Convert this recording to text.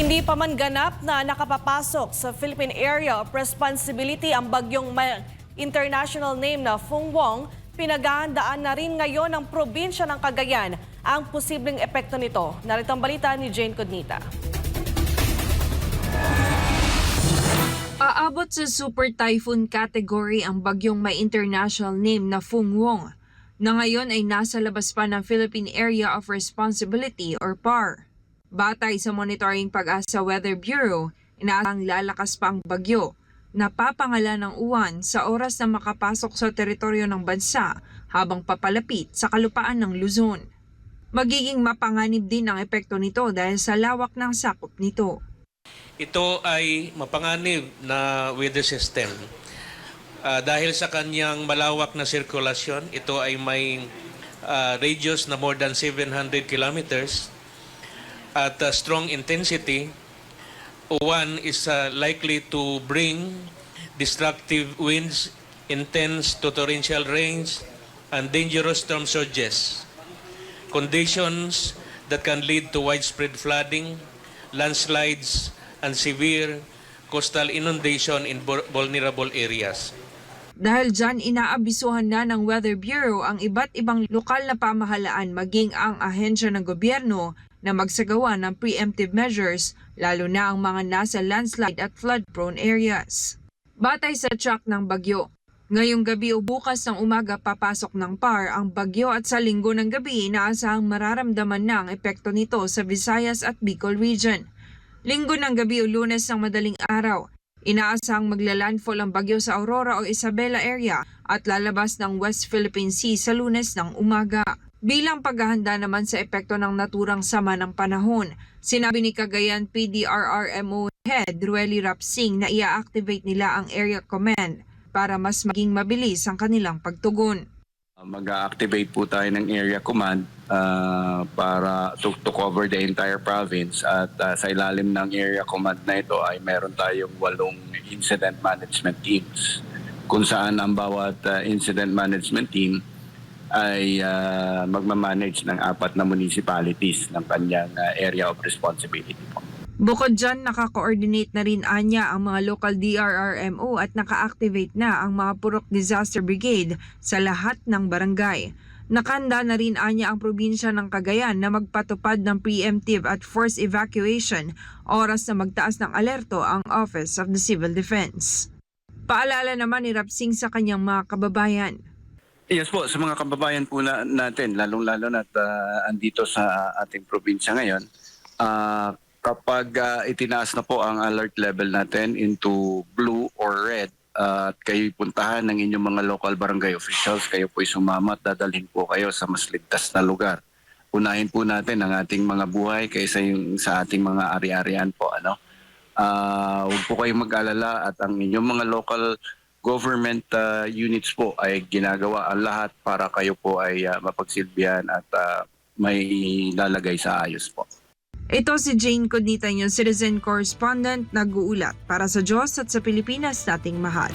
Hindi pa man ganap na nakapapasok sa Philippine Area of Responsibility ang bagyong international name na Fung Wong, pinaghahandaan na rin ngayon ng probinsya ng Cagayan ang posibleng epekto nito. Narito ang balita ni Jane Codnita. Aabot sa super typhoon category ang bagyong may international name na Fung Wong, na ngayon ay nasa labas pa ng Philippine Area of Responsibility or PAR. Batay sa monitoring pag-asa Weather Bureau, inaasang lalakas pa ang bagyo na papangalan ng uwan sa oras na makapasok sa teritoryo ng bansa habang papalapit sa kalupaan ng Luzon. Magiging mapanganib din ang epekto nito dahil sa lawak ng sakop nito. Ito ay mapanganib na weather system. Ah, dahil sa kanyang malawak na sirkulasyon, ito ay may ah, radius na more than 700 kilometers at a strong intensity. One is ah, likely to bring destructive winds, intense to torrential rains, and dangerous storm surges. Conditions that can lead to widespread flooding, landslides, and severe coastal inundation in vulnerable areas. Dahil dyan inaabisuhan na ng Weather Bureau ang iba't ibang lokal na pamahalaan maging ang ahensya ng gobyerno na magsagawa ng preemptive measures lalo na ang mga nasa landslide at flood-prone areas. Batay sa track ng bagyo, ngayong gabi o bukas ng umaga papasok ng PAR ang bagyo at sa linggo ng gabi inaasahang mararamdaman na ang epekto nito sa Visayas at Bicol region. Linggo ng gabi o lunes ng madaling araw, Inaasahang magla-landfall ang bagyo sa Aurora o Isabela area at lalabas ng West Philippine Sea sa lunes ng umaga. Bilang paghahanda naman sa epekto ng naturang sama ng panahon, sinabi ni Cagayan PDRRMO Head Rueli Rapsing na ia-activate nila ang Area Command para mas maging mabilis ang kanilang pagtugon. Mag-activate po tayo ng area command ah, para to, to cover the entire province at ah, sa ilalim ng area command na ito ay meron tayong walong incident management teams kung saan ang bawat ah, incident management team ay ah, magmamanage ng apat na municipalities ng kanyang ah, area of responsibility po. Bukod dyan, nakaka-coordinate na rin anya ang mga local DRRMO at naka-activate na ang mga Purok Disaster Brigade sa lahat ng barangay. Nakanda na rin anya ang probinsya ng Cagayan na magpatupad ng preemptive at forced evacuation oras na magtaas ng alerto ang Office of the Civil Defense. Paalala naman ni Rapsing sa kanyang mga kababayan. Yes po, sa mga kababayan po na, natin, lalong-lalo na uh, andito sa ating probinsya ngayon, ah, kapag ah, itinaas na po ang alert level natin into blue or red, ah, at kayo puntahan ng inyong mga local barangay officials, kayo po'y sumama at dadalhin po kayo sa mas ligtas na lugar. Unahin po natin ang ating mga buhay kaysa yung sa ating mga ari-arian po. Ano? Ah, huwag po kayong mag-alala at ang inyong mga local government uh, units po ay ginagawa ang lahat para kayo po ay uh, mapagsilbihan at uh, may lalagay sa ayos po. Ito si Jane Cognita, yung citizen correspondent, nag-uulat para sa Diyos at sa Pilipinas nating mahal.